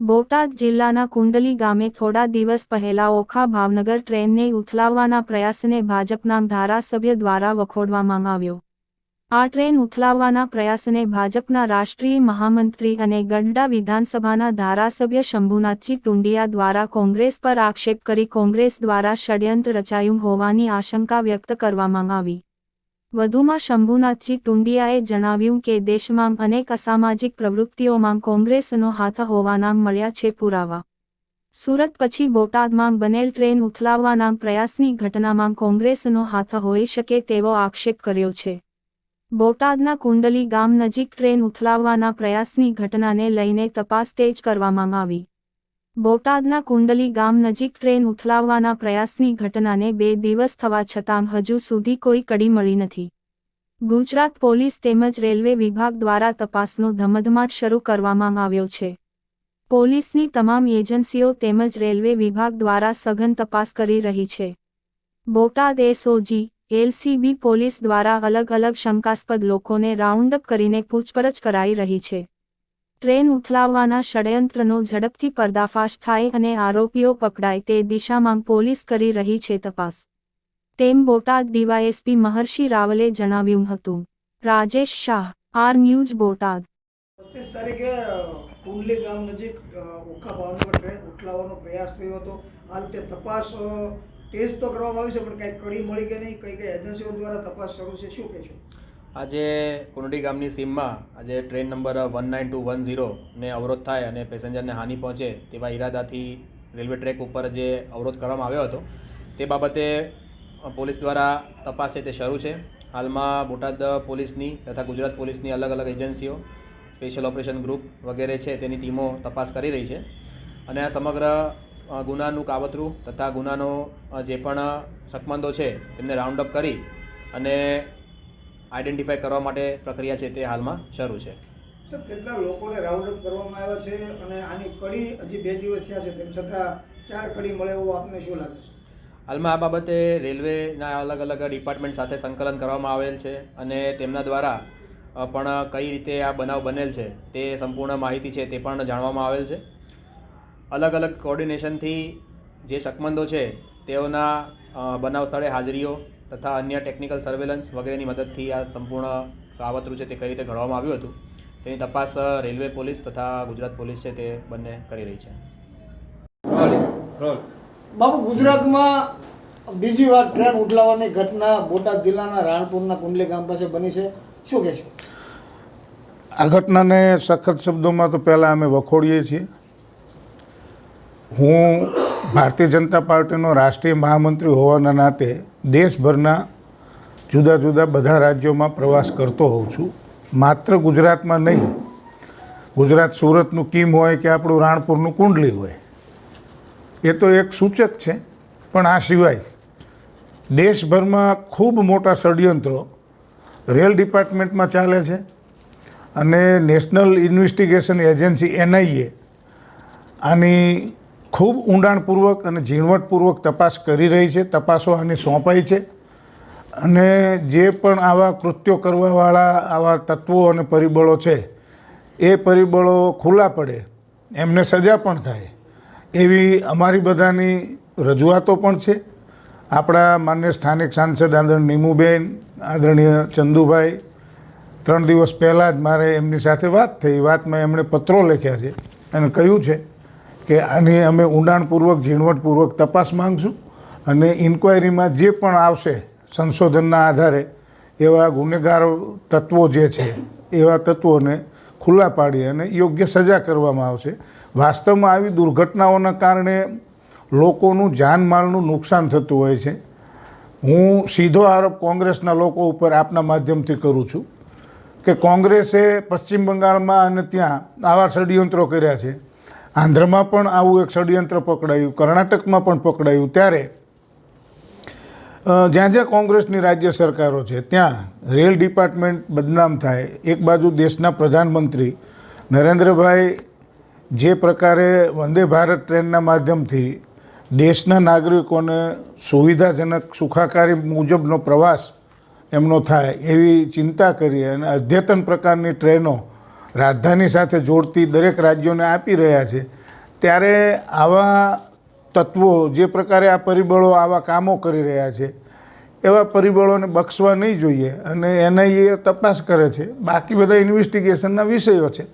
બોટાદ જિલ્લાના કુંડલી ગામે થોડા દિવસ પહેલા ઓખા ભાવનગર ટ્રેનને ઉથલાવવાના પ્રયાસને ભાજપના ધારાસભ્ય દ્વારા વખોડવામાં આવ્યો. આ ટ્રેન ઉથલાવવાના પ્રયાસને ભાજપના રાષ્ટ્રીય મહામંત્રી અને ગઢડા વિધાનસભાના ધારાસભ્ય શંભુનાથજી ટુંડિયા દ્વારા કોંગ્રેસ પર આક્ષેપ કરી કોંગ્રેસ દ્વારા ષડયંત્ર રચાયું હોવાની આશંકા વ્યક્ત કરવામાં આવી. વધુમાં શંભુનાથજી ટુંડિયાએ જણાવ્યું કે દેશમાં અનેક અસામાજિક પ્રવૃત્તિઓમાં કોંગ્રેસનો હાથ હોવાના મળ્યા છે પુરાવા. સુરત પછી બોટાદમાં બનેલ ટ્રેન ઉથલાવવાના પ્રયાસની ઘટનામાં કોંગ્રેસનો હાથ હોઈ શકે તેવો આક્ષેપ કર્યો છે. બોટાદના કુંડલી ગામ નજીક ટ્રેન ઉથલાવવાના પ્રયાસની ઘટનાને લઈને તપાસ તેજ કરવામાં આવી. બોટાદના કુંડલી ગામ નજીક ટ્રેન ઉથલાવવાના પ્રયાસની ઘટનાને બે દિવસ થવા છતાં હજુ સુધી કોઈ કડી મળી નથી. ગુજરાત પોલીસ તેમજ રેલવે વિભાગ દ્વારા તપાસનો ધમધમાટ શરૂ કરવામાં આવ્યો છે. પોલીસની તમામ એજન્સીઓ તેમજ રેલવે વિભાગ દ્વારા સઘન તપાસ કરી રહી છે. બોટાદ એસઓજી, એલસીબી પોલીસ દ્વારા અલગ અલગ શંકાસ્પદ લોકોને રાઉન્ડઅપ કરીને પૂછપરછ કરાઈ રહી છે. ટ્રેન ઉથલાવવાના ષડયંત્રનો ઝડપથી પર્દાફાશ થાય અને આરોપીઓ પકડાય તે દિશામાં પોલીસ કરી રહી છે તપાસ. તેમ બોટાદ ડીવાયએસપી મહર્ષિ રાવલે જણાવ્યું હતું. Rajesh Shah, R news Botad. પચીસ તારીખે કુંડલી ગામ નજીક ઓખા ભાવનગર ટ્રેન ઉઠલાવવાનો પ્રયાસ થયો હતો. હાલ તે તપાસ તેજ તો કરવામાં આવી છે, પણ કંઈક કડી મળી કે નહીં કઈ કઈ એજન્સીઓ દ્વારા તપાસ શરૂ છે. શું કહેશો આજે કુંડડી ગામની સીમમાં આજે train number one nine two one ઝીરોને અવરોધ થાય અને પેસેન્જરને હાનિ પહોંચે તેવા ઈરાદાથી રેલવે ટ્રેક ઉપર જે અવરોધ કરવામાં આવ્યો હતો, તે બાબતે પોલીસ દ્વારા તપાસ છે તે શરૂ છે. હાલમાં બોટાદ પોલીસની તથા ગુજરાત પોલીસની અલગ અલગ એજન્સીઓ, સ્પેશિયલ ઓપરેશન ગ્રુપ વગેરે છે તેની ટીમો તપાસ કરી રહી છે. અને આ સમગ્ર ગુનાનું કાવતરું તથા ગુનાનો જે પણ શકમંદો છે તેમને રાઉન્ડ અપ કરી અને આઈડેન્ટિફાઈ કરવા માટે પ્રક્રિયા છે તે હાલમાં શરૂ છે. સર કેટલા લોકોને રાઉન્ડ અપ કરવામાં આવ્યા છે અને આની કડી હજી બે દિવસ થયા છે તેમ છતાં ચાર કડી મળે એવું આપને શું લાગે છે? હાલમાં આ બાબતે રેલવેના અલગ અલગ ડિપાર્ટમેન્ટ સાથે સંકલન કરવામાં આવેલ છે અને તેમના દ્વારા પણ કઈ રીતે આ બનાવ બનેલ છે તે સંપૂર્ણ માહિતી છે તે પણ જાણવામાં આવેલ છે. અલગ અલગ કોર્ડિનેશનથી જે શકમંદો છે તેઓના બનાવ સ્થળે હાજરીઓ તથા અન્ય ટેકનિકલ સર્વેલન્સ વગેરેની મદદથી આ સંપૂર્ણ કાવતરું છે તે કઈ રીતે ઘડવામાં આવ્યું હતું તેની તપાસ રેલવે પોલીસ તથા ગુજરાત પોલીસ છે તે બંને કરી રહી છે. બાબુ ગુજરાતમાં બીજી વાર ટ્રેન ઉઠલાવવાની ઘટના બોટાદ જિલ્લાના રાણપુરના કુંડલી ગામ પાસે બની છે. શું કહેશો? આ ઘટનાને સખત શબ્દોમાં તો પહેલાં અમે વખોડીએ છીએ. હું ભારતીય જનતા પાર્ટીનો રાષ્ટ્રીય મહામંત્રી હોવાના નાતે દેશભરના જુદા જુદા બધા રાજ્યોમાં પ્રવાસ કરતો હોઉં છું. માત્ર ગુજરાતમાં નહીં, ગુજરાત સુરતનું કીમ હોય કે આપણું રાણપુરનું કુંડલી હોય, એ તો એક સૂચક છે, પણ આ સિવાય દેશભરમાં ખૂબ મોટા ષડયંત્રો રેલ ડિપાર્ટમેન્ટમાં ચાલે છે અને નેશનલ ઇન્વેસ્ટિગેશન એજન્સી એનઆઈએ આની ખૂબ ઊંડાણપૂર્વક અને ઝીણવટપૂર્વક તપાસ કરી રહી છે, તપાસો આની સોંપાઈ છે અને જે પણ આવા કૃત્યો કરવાવાળા આવા તત્વો અને પરિબળો છે, એ પરિબળો ખુલ્લા પડે, એમને સજા પણ થાય, એવી અમારી બધાની રજૂઆતો પણ છે. આપણા માન્ય સ્થાનિક સાંસદ આદરણીય નીમુબેન, આદરણીય ચંદુભાઈ, ત્રણ દિવસ પહેલાં જ મારે એમની સાથે વાત થઈ, વાતમાં એમણે પત્રો લખ્યા છે અને કહ્યું છે કે આની અમે ઊંડાણપૂર્વક, ઝીણવટપૂર્વક તપાસ માંગશું અને ઇન્ક્વાયરીમાં જે પણ આવશે સંશોધનના આધારે એવા ગુનેગાર તત્વો જે છે, એવા તત્વોને ખુલ્લા પાડી અને યોગ્ય સજા કરવામાં આવશે. વાસ્તવમાં આવી દુર્ઘટનાઓના કારણે લોકોનું જાનમાલનું નુકસાન થતું હોય છે. હું સીધો આરોપ કોંગ્રેસના લોકો ઉપર આપના માધ્યમથી કરું છું કે કોંગ્રેસે પશ્ચિમ બંગાળમાં અને ત્યાં આવા ષડયંત્રો કર્યા છે. આંધ્રમાં પણ આવું એક ષડયંત્ર પકડાયું, કર્ણાટકમાં પણ પકડાયું. ત્યારે જ્યાં જ્યાં કોંગ્રેસની રાજ્ય સરકારો છે, ત્યાં રેલ ડિપાર્ટમેન્ટ બદનામ થાય. એક બાજુ દેશના પ્રધાનમંત્રી નરેન્દ્રભાઈ જે પ્રકારે વંદે ભારત ટ્રેનના માધ્યમથી દેશના નાગરિકોને સુવિધાજનક, સુખાકારી મુજબનો પ્રવાસ એમનો થાય એવી ચિંતા કરી અને અદ્યતન પ્રકારની ટ્રેનો રાજધાની સાથે જોડતી દરેક રાજ્યોને આપી રહ્યા છે ત્યારે આવા તત્વો જે પ્રકારે આ પરિબળો આવા કામો કરી રહ્યા છે એવા પરિબળોને બક્ષવા નહીં જોઈએ અને એનઆઈએ તપાસ કરે છે. બાકી બધા ઇન્વેસ્ટિગેશનના વિષયો છે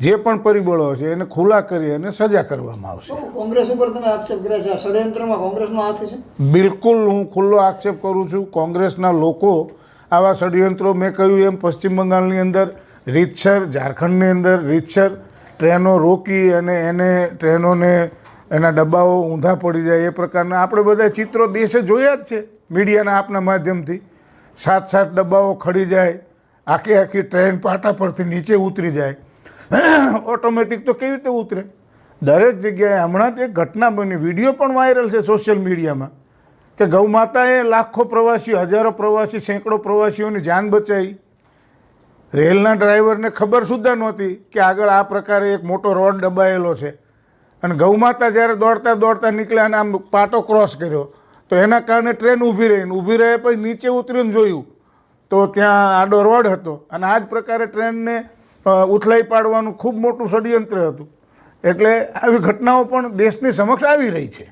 જે પણ પરિબળો છે એને ખુલ્લા કરી અને સજા કરવામાં આવશે. કોંગ્રેસ ઉપર તમે આક્ષેપ કર્યા છે ષડયંત્રમાં કોંગ્રેસનો હાથ છે? બિલકુલ હું ખુલ્લો આક્ષેપ કરું છું. કોંગ્રેસના લોકો આવા ષડયંત્રો મેં કહ્યું એમ પશ્ચિમ બંગાળની અંદર રીતસર, ઝારખંડની અંદર રીતસર, ટ્રેનો રોકી અને એને ટ્રેનોને એના ડબ્બાઓ ઊંધા પડી જાય એ પ્રકારના. આપણે બધા ચિત્રો દેશે જોયા જ છે મીડિયાના આપના માધ્યમથી. સાત સાત ડબ્બાઓ ખડી જાય, આખી આખી ટ્રેન પાટા પરથી નીચે ઉતરી જાય. ઓટોમેટિક તો કેવી રીતે ઉતરે? દરેક જગ્યાએ હમણાં જ એક ઘટના બની. વીડિયો પણ વાયરલ છે સોશિયલ મીડિયામાં કે ગૌમાતાએ લાખો પ્રવાસીઓ, હજારો પ્રવાસી, સેંકડો પ્રવાસીઓની જાન બચાવી. રેલના ડ્રાઈવરને ખબર સુદ્ધા નહોતી કે આગળ આ પ્રકારે એક મોટો રોડ દબાયેલો છે. અને ગૌમાતા જ્યારે દોડતા દોડતા નીકળ્યા અને આમ પાટો ક્રોસ કર્યો, તો એના કારણે ટ્રેન ઊભી રહી ને ઊભી રહે પછી નીચે ઉતરીને જોયું. તો ત્યાં આડો રોડ હતો અને આ જ પ્રકારે ટ્રેનને ઉથલાઈ પાડવાનું ખૂબ મોટું ષડયંત્ર હતું. એટલે આવી ઘટનાઓ પણ દેશની સમક્ષ આવી રહી છે.